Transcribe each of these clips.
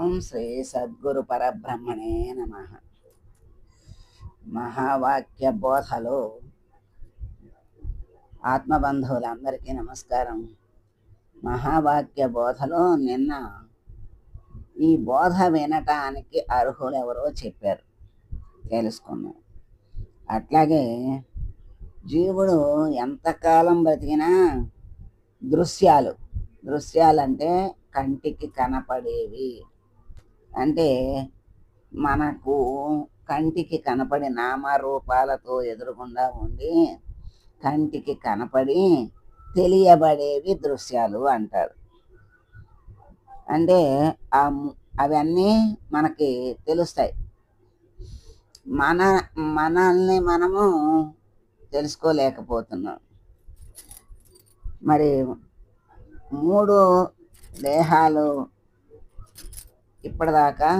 ఓం శ్రీ సద్గురు పరబ్రహ్మణే నమ. మహావాక్య బోధలో. ఆత్మబంధువులందరికీ నమస్కారం. మహావాక్య బోధలో నిన్న ఈ బోధ వినటానికి అర్హులు ఎవరో చెప్పారు. తెలుసుకున్నాం అట్లాగే జీవుడు ఎంతకాలం బ్రతికినా దృశ్యాలు దృశ్యాలంటే కంటికి కనపడేవి. అంటే మనకు కంటికి కనపడి నామరూపాలతో ఎదురుగుండా ఉండి కంటికి కనపడి తెలియబడేవి దృశ్యాలు అంటారు. అంటే అవన్నీ మనకి తెలుస్తాయి. మన మనల్ని మనము తెలుసుకోలేకపోతున్నాం. మరి మూడు దేహాలు ఇప్పటిదాకా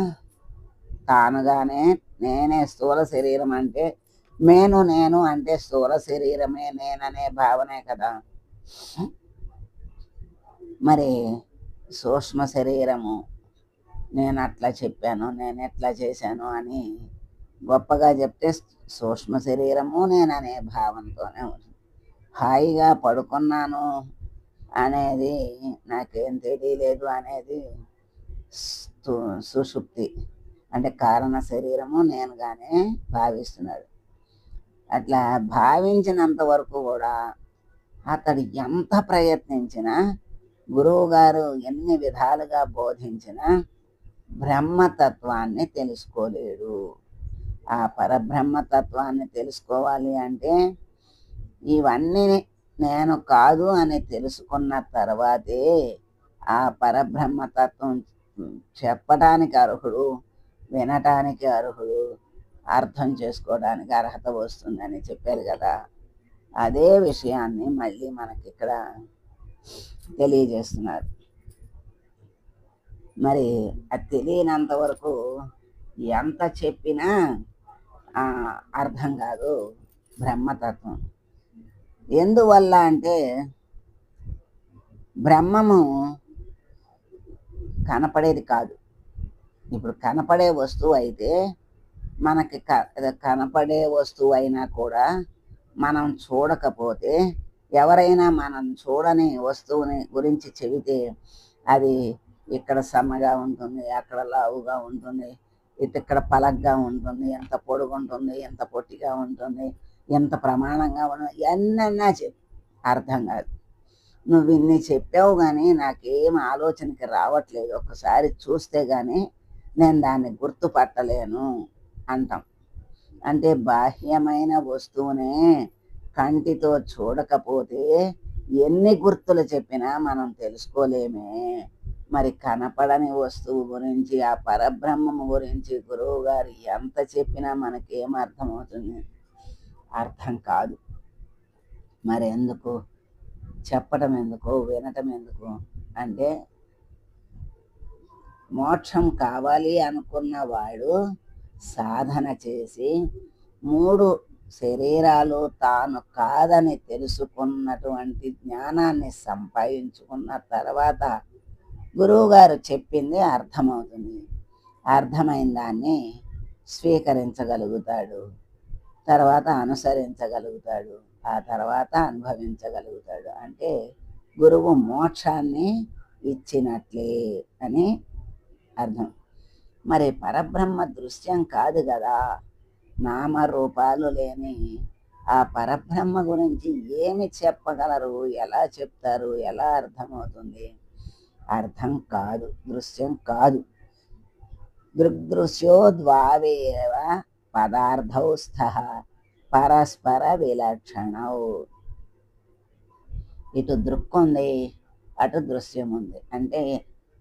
తానుగానే నేనే స్థూల శరీరం అంటే నేను నేను అంటే స్థూల శరీరమే నేననే భావనే కదా. మరి సూక్ష్మ శరీరము నేను అట్లా చెప్పాను నేను ఎట్లా చేశాను అని గొప్పగా చెప్తే సూక్ష్మ శరీరము నేననే భావంతోనే ఉంది హాయిగా పడుకున్నాను అనేది నాకేం తెలియలేదు అనేది సుషుప్తి అంటే కారణ శరీరము నేనుగానే భావిస్తున్నాడు. అట్లా భావించినంత వరకు కూడా అతడు ఎంత ప్రయత్నించినా గురువు గారు ఎన్ని విధాలుగా బోధించినా బ్రహ్మతత్వాన్ని తెలుసుకోలేడు. ఆ పరబ్రహ్మతత్వాన్ని తెలుసుకోవాలి అంటే ఇవన్నీ నేను కాదు అని తెలుసుకున్న తర్వాతే ఆ పరబ్రహ్మతత్వం చెప్పడానికి అర్హుడు వినటానికి అర్హుడు అర్థం చేసుకోవడానికి అర్హత వస్తుందని చెప్పారు కదా. అదే విషయాన్ని మళ్ళీ మనకి ఇక్కడ తెలియజేస్తున్నారు. మరి అది తెలియనంత వరకు ఎంత చెప్పినా ఆ, అర్థం కాదు బ్రహ్మతత్వం. ఎందువల్ల అంటే బ్రహ్మము కనపడేది కాదు. ఇప్పుడు కనపడే వస్తువు అయితే మనకి క- కనపడే వస్తువు అయినా కూడా మనం చూడకపోతే ఎవరైనా మనం చూడని వస్తువుని గురించి చెబితే అది ఇక్కడ సన్నగా ఉంటుంది అక్కడ లావుగా ఉంటుంది ఇటు ఇక్కడ పలగ్గా ఉంటుంది ఎంత పొడుగు ఉంటుంది ఎంత పొట్టిగా ఉంటుంది ఎంత ప్రమాణంగా ఉంటుంది ఎన్నన్నా చెప్పు. అర్థం కాదు. నువ్వు ఇన్ని చెప్పావు కానీ నాకేం ఆలోచనకి రావట్లేదు. ఒకసారి చూస్తే కానీ నేను దాన్ని గుర్తుపట్టలేను అంటాం. అంటే బాహ్యమైన వస్తువునే కంటితో చూడకపోతే ఎన్ని గుర్తులు చెప్పినా మనం తెలుసుకోలేమే. మరి కనపడని వస్తువు గురించి ఆ పరబ్రహ్మము గురించి గురువు గారు ఎంత చెప్పినా మనకేం అర్థమవుతుంది? అర్థం కాదు. మరి చెప్పడం చెప్పటం ఎందుకు? వినటం ఎందుకు? అంటే మోక్షం కావాలి అనుకున్న వాడు సాధన చేసి మూడు శరీరాలు తాను కాదని తెలుసుకున్నటువంటి జ్ఞానాన్ని సంపాదించుకున్న తర్వాత గురువుగారు చెప్పింది అర్థమవుతుంది. అర్థమైన దాన్ని స్వీకరించగలుగుతాడు. తర్వాత అనుసరించగలుగుతాడు. ఆ తర్వాత అనుభవించగలుగుతాడు. అంటే గురువు మోక్షాన్ని ఇచ్చినట్లే అని అర్థం. మరి పరబ్రహ్మ దృశ్యం కాదు కదా. నామరూపాలు లేని ఆ పరబ్రహ్మ గురించి ఏమి చెప్పగలరు? ఎలా చెప్తారు? ఎలా అర్థమవుతుంది? అర్థం కాదు. దృశ్యం కాదు. దృగ్దృశ్యో ద్వావేవ పదార్థౌ స్థః పరస్పర విలక్షణౌ ఇటు దృక్కు ఉంది అటు దృశ్యం ఉంది అంటే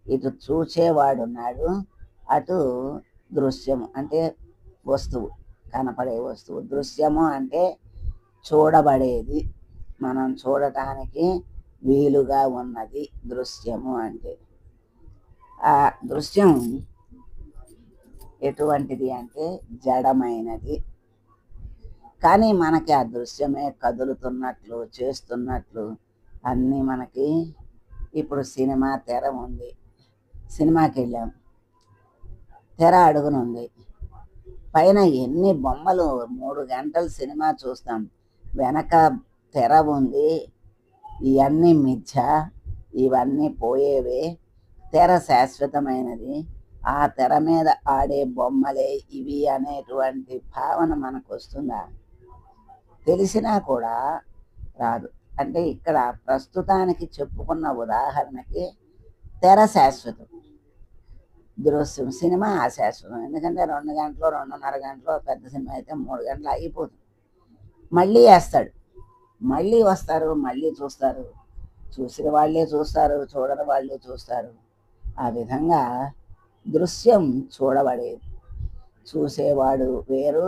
ఇటు చూసేవాడు ఉన్నాడు అటు దృశ్యము అంటే వస్తువు కనపడే వస్తువు. దృశ్యము అంటే చూడబడేది. మనం చూడటానికి వీలుగా ఉన్నది దృశ్యము అంటే. ఆ దృశ్యం ఎటువంటిది అంటే జడమైనది. కానీ మనకి ఆ దృశ్యమే కదులుతున్నట్లు చేస్తున్నట్లు అన్నీ మనకి ఇప్పుడు సినిమా తెర ఉంది. సినిమాకి వెళ్ళాం. తెర అడుగునుంది పైన ఎన్ని బొమ్మలు మూడు గంటలు సినిమా చూస్తాం. వెనక తెర ఉంది. ఇవన్నీ మిథ్య. ఇవన్నీ పోయేవే. తెర శాశ్వతమైనది. ఆ తెర మీద ఆడే బొమ్మలే ఇవి అనేటువంటి భావన మనకు వస్తుందా తెలిసినా కూడా రాదు. అంటే ఇక్కడ ప్రస్తుతానికి చెప్పుకున్న ఉదాహరణకి తెర శాశ్వతం. దృశ్యం సినిమా అశాశ్వతం. ఎందుకంటే రెండు గంటలు రెండున్నర గంటలు పెద్ద సినిమా అయితే మూడు గంటలు అయిపోతుంది మళ్ళీ వేస్తాడు. మళ్ళీ వస్తారు మళ్ళీ చూస్తారు. చూసిన వాళ్ళే చూస్తారు చూడని వాళ్ళే చూస్తారు. ఆ విధంగా దృశ్యం చూడబడేది. చూసేవాడు వేరు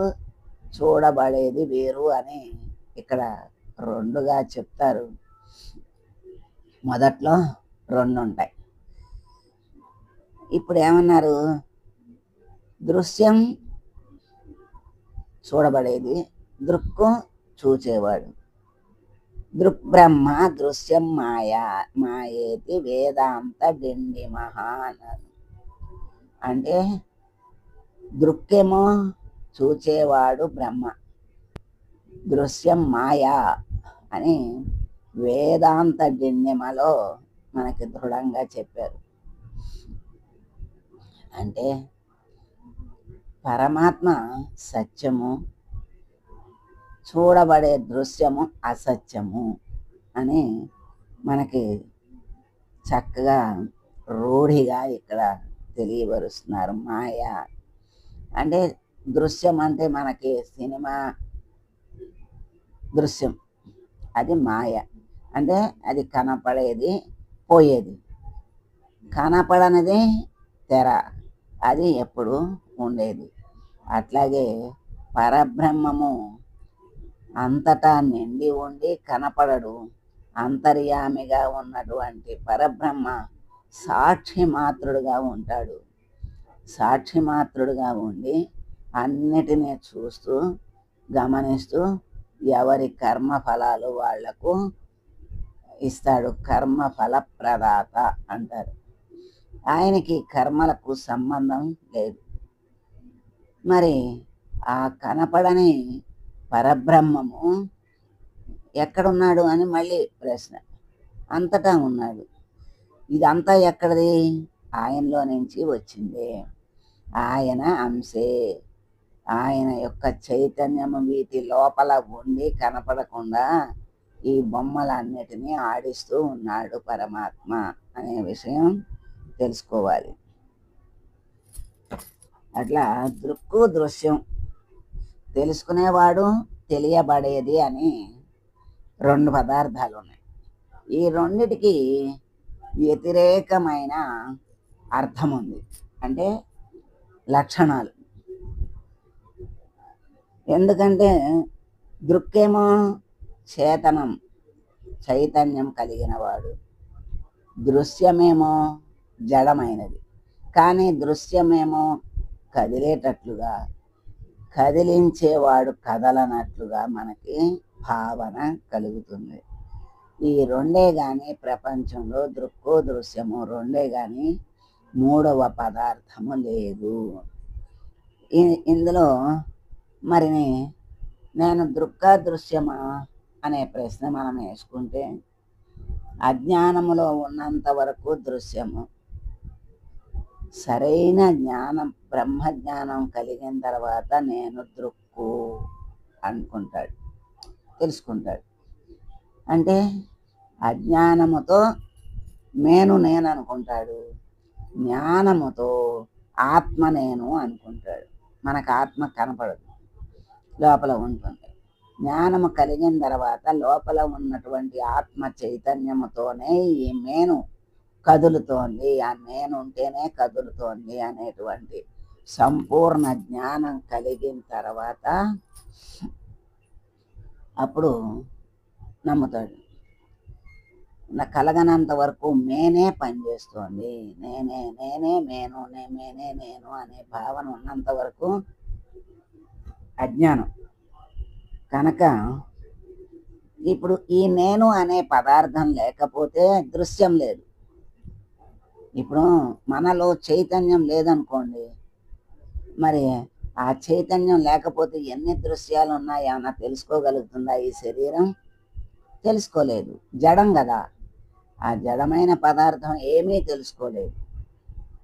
చూడబడేది వేరు అని ఇక్కడ రెండుగా చెప్తారు. మొదట్లో రెండు ఉంటాయి ఇప్పుడు ఏమన్నారు దృశ్యం చూడబడేది దృక్కు చూచేవాడు. దృక్బ్రహ్మ దృశ్యం మాయా మాయేతి వేదాంత డిండి మహా అన్నారు. అంటే దృక్కేమో చూచేవాడు బ్రహ్మ. దృశ్యం మాయా అని వేదాంత డిండిమలో మనకి దృఢంగా చెప్పారు. అంటే పరమాత్మ సత్యము చూడబడే దృశ్యము అసత్యము అని మనకి చక్కగా రూఢిగా ఇక్కడ తెలియపరుస్తున్నారు. మాయ అంటే దృశ్యం అంటే మనకి సినిమా దృశ్యం. అది మాయ. అంటే అది కనపడేది పోయేది. కనపడనిది తెర. అది ఎప్పుడు ఉండేది. అట్లాగే పరబ్రహ్మము అంతటా నిండి ఉండి కనపడడు. అంతర్యామిగా ఉన్నటువంటి పరబ్రహ్మ సాక్షి మాత్రుడుగా ఉంటాడు. సాక్షి మాత్రుడుగా ఉండి అన్నిటినీ చూస్తూ గమనిస్తూ ఎవరి కర్మ ఫలాలు వాళ్ళకు ఇస్తాడు. కర్మ ఫల ప్రదాత అంటారు. ఆయనకి కర్మలకు సంబంధం లేదు. మరి ఆ కనపడని పరబ్రహ్మము ఎక్కడున్నాడు అని మళ్ళీ ప్రశ్న. అంతటా ఉన్నాడు. ఇదంతా ఎక్కడిది? ఆయనలో నుంచి వచ్చింది. ఆయన అంశే. ఆయన యొక్క చైతన్యము వీటి లోపల ఉండి కనపడకుండా ఈ బొమ్మలన్నిటినీ ఆడిస్తూ ఉన్నాడు పరమాత్మ అనే విషయం తెలుసుకోవాలి. అట్లా దృక్కు దృశ్యం తెలుసుకునేవాడు తెలియబడేది అని రెండు పదార్థాలు ఉన్నాయి. ఈ రెండిటికి వ్యతిరేకమైన అర్థం ఉంది అంటే లక్షణాలు. ఎందుకంటే దృక్కేమో చేతనం చైతన్యం కలిగిన వాడు దృశ్యమేమో జడమైనది. కానీ దృశ్యమేమో కదిలేటట్లుగా కదిలించేవాడు కదలనట్లుగా మనకి భావన కలుగుతుంది. ఈ రెండే కానీ ప్రపంచంలో దృక్కో దృశ్యము రెండే కానీ మూడవ పదార్థము లేదు. ఇందులో మరి నేను దృక్క దృశ్యమా అనే ప్రశ్న మనం వేసుకుంటే అజ్ఞానములో ఉన్నంత వరకు దృశ్యము. సరైన జ్ఞానం బ్రహ్మ జ్ఞానం కలిగిన తర్వాత నేను దృక్కు అనుకుంటాడు తెలుసుకుంటాడు. అంటే అజ్ఞానముతో నేను నేను అనుకుంటాడు జ్ఞానముతో ఆత్మ నేను అనుకుంటాడు. మనకు ఆత్మ కనపడదు. లోపల ఉంటుంది. జ్ఞానము కలిగిన తర్వాత లోపల ఉన్నటువంటి ఆత్మ చైతన్యముతోనే ఈ మేను కదులుతోంది. ఆ నేను ఉంటేనే కదులుతోంది అనేటువంటి సంపూర్ణ జ్ఞానం కలిగిన తర్వాత అప్పుడు నమ్ముతాడు. నా కలగనంత వరకు మేనే పనిచేస్తోంది. నేనే నేనే మేను నేనే నేను అనే భావన ఉన్నంత వరకు అజ్ఞానం. కనుక ఇప్పుడు ఈ నేను అనే పదార్థం లేకపోతే దృశ్యం లేదు. ఇప్పుడు మనలో చైతన్యం లేదనుకోండి మరి ఆ చైతన్యం లేకపోతే ఎన్ని దృశ్యాలు ఉన్నాయన్నా తెలుసుకోగలుగుతుందా ఈ శరీరం? తెలుసుకోలేదు. జడం కదా. ఆ జడమైన పదార్థం ఏమీ తెలుసుకోలేదు.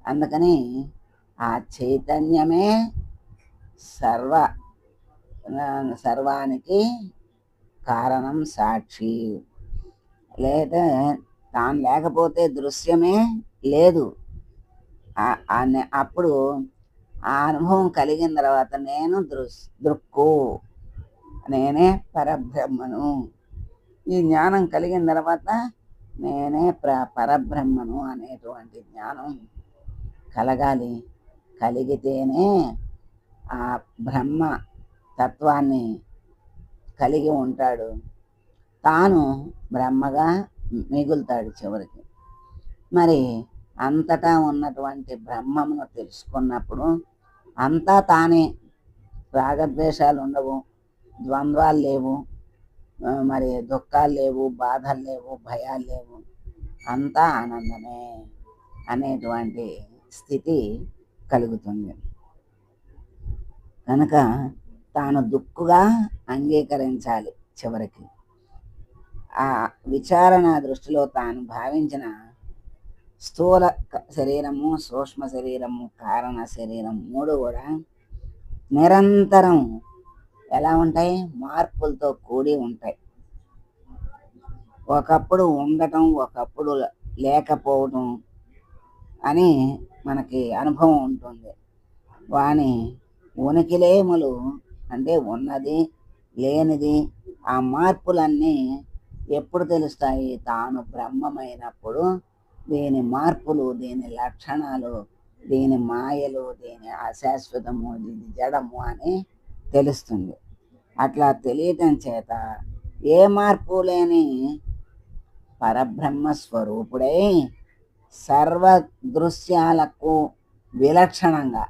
అందుకని ఆ చైతన్యమే సర్వ సర్వానికి కారణం సాక్షి. లేదా తాను లేకపోతే దృశ్యమే లేదు. అప్పుడు ఆ అనుభవం కలిగిన తర్వాత నేను దృశ్ దృక్కు. నేనే పరబ్రహ్మను. ఈ జ్ఞానం కలిగిన తర్వాత నేనే ప్ర పరబ్రహ్మను అనేటువంటి జ్ఞానం కలగాలి. కలిగితేనే ఆ బ్రహ్మ తత్వాన్ని కలిగి ఉంటాడు. తాను బ్రహ్మగా మిగులుతాడు చివరికి. మరి అంతటా ఉన్నటువంటి బ్రహ్మమును తెలుసుకున్నప్పుడు అంతా తానే రాగద్వేషాలు ఉండవు ద్వంద్వాలు లేవు మరి దుఃఖాలు లేవు బాధలు లేవు భయాలు లేవు. అంతా ఆనందమే అనేటువంటి స్థితి కలుగుతుంది. కనుక తాను దుక్కుగా అంగీకరించాలి చివరికి. ఆ విచారణ దృష్టిలో తాను భావించిన స్థూల శరీరము సూక్ష్మ శరీరము కారణ శరీరం మూడు కూడా నిరంతరం ఎలా ఉంటాయి? మార్పులతో కూడి ఉంటాయి. ఒకప్పుడు ఉండటం ఒకప్పుడు లేకపోవటం అని మనకి అనుభవం ఉంటుంది. వాని ఉనికిలేములు అంటే ఉన్నది లేనిది ఆ మార్పులన్నీ ఎప్పుడు తెలుస్తాయి? తాను బ్రహ్మమైనప్పుడు దీని మార్పులు దీని లక్షణాలు దీని మాయలు దీని అశాశ్వతము దీని జడము అని తెలుస్తుంది. అట్లా తెలియటం చేత ఏ మార్పు లేని పరబ్రహ్మ స్వరూపుడై సర్వ దృశ్యాలకు విలక్షణంగా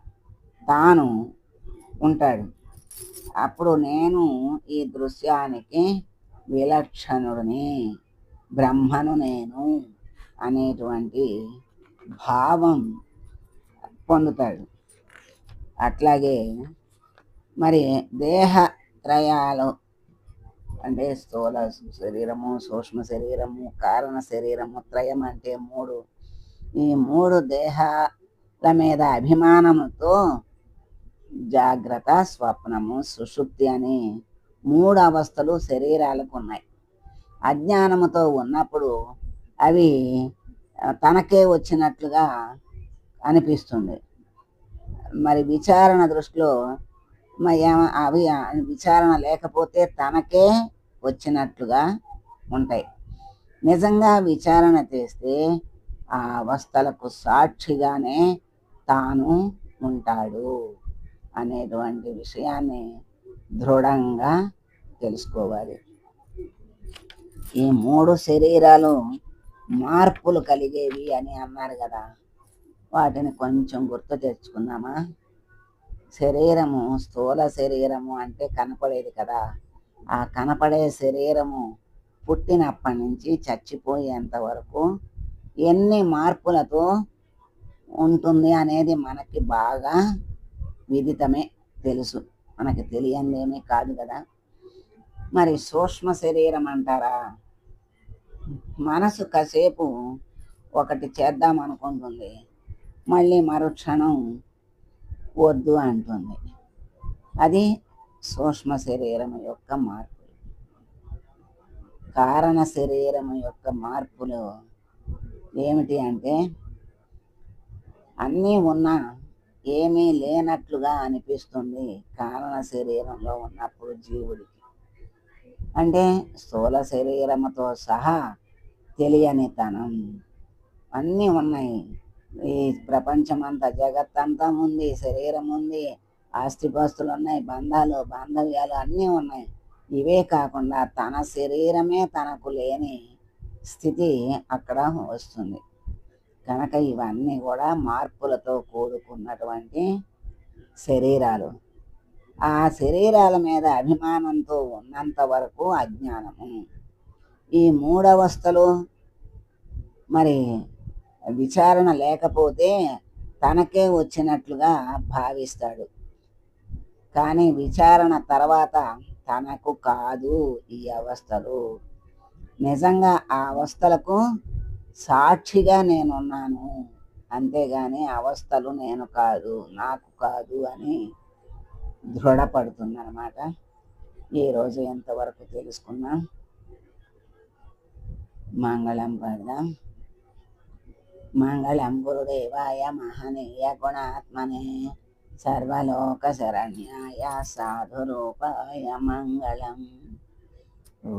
తాను ఉంటాడు. అప్పుడు నేను ఈ దృశ్యానికి విలక్షణుడిని బ్రహ్మను నేను అనేటువంటి భావం పొందుతాడు. అట్లాగే మరి దేహ త్రయాలు అంటే స్థూల శరీరము సూక్ష్మ శరీరము కారణ శరీరము త్రయం అంటే మూడు. ఈ మూడు దేహాల మీద అభిమానముతో జాగ్రత్త స్వప్నము సుషుప్తి అని మూడు అవస్థలు శరీరాలకు ఉన్నాయి. అజ్ఞానముతో ఉన్నప్పుడు అవి తనకే వచ్చినట్లుగా అనిపిస్తుంది. మరి విచారణ దృష్టిలో అవి విచారణ లేకపోతే తనకే వచ్చినట్లుగా ఉంటాయి. నిజంగా విచారణ చేస్తే ఆ అవస్థలకు సాక్షిగానే తాను ఉంటాడు. అనేటువంటి విషయాన్ని దృఢంగా తెలుసుకోవాలి. ఈ మూడు శరీరాలు మార్పులు కలిగేవి అని అన్నారు కదా వాటిని కొంచెం గుర్తు తెచ్చుకుందామా? శరీరము స్థూల శరీరము అంటే కనపడేది కదా ఆ కనపడే శరీరము పుట్టినప్పటి నుంచి చచ్చిపోయేంత వరకు ఎన్ని మార్పులతో ఉంటుంది అనేది మనకి బాగా విదితమే తెలుసు. మనకి తెలియందేమీ కాదు కదా. మరి సూక్ష్మ శరీరం అంటారా? మనసు కాసేపు ఒకటి చేద్దాం అనుకుంటుంది. మళ్ళీ మరుక్షణం వద్దు అంటుంది. అది సూక్ష్మ శరీరం యొక్క మార్పు. కారణ శరీరం యొక్క మార్పులు ఏమిటి అంటే అన్నీ ఉన్నా ఏమీ లేనట్లుగా అనిపిస్తుంది కారణ శరీరంలో ఉన్నప్పుడు జీవుడికి. అంటే స్థూల శరీరముతో సహా తెలియనితనం అన్నీ ఉన్నాయి. ఈ ప్రపంచమంతా జగత్తంతా ఉంది శరీరం ఉంది ఆస్తిపాస్తులు ఉన్నాయి బంధాలు బాంధవ్యాలు అన్నీ ఉన్నాయి. ఇవే కాకుండా తన శరీరమే తనకు లేని స్థితి అక్కడ వస్తుంది. కనుక ఇవన్నీ కూడా మార్పులతో కూడుకున్నటువంటి శరీరాలు. ఆ శరీరాల మీద అభిమానంతో ఉన్నంత వరకు అజ్ఞానము. ఈ మూడవస్థలు మరి విచారణ లేకపోతే తనకే వచ్చినట్లుగా భావిస్తాడు. కానీ విచారణ తర్వాత తనకు కాదు ఈ అవస్థలు. నిజంగా ఆ అవస్థలకు సాక్షిగా నేనున్నాను. అంతేగాని అవస్థలు నేను కాదు నాకు కాదు అని దృఢపడుతుందన్నమాట. ఈరోజు ఎంతవరకు తెలుసుకున్నాం? మంగళం పడదాం. మంగళం గురుదేవాయ మహనీయ గుణాత్మనే సర్వలోక శరణ్యాయ సాధురూపాయ మంగళం. ఓ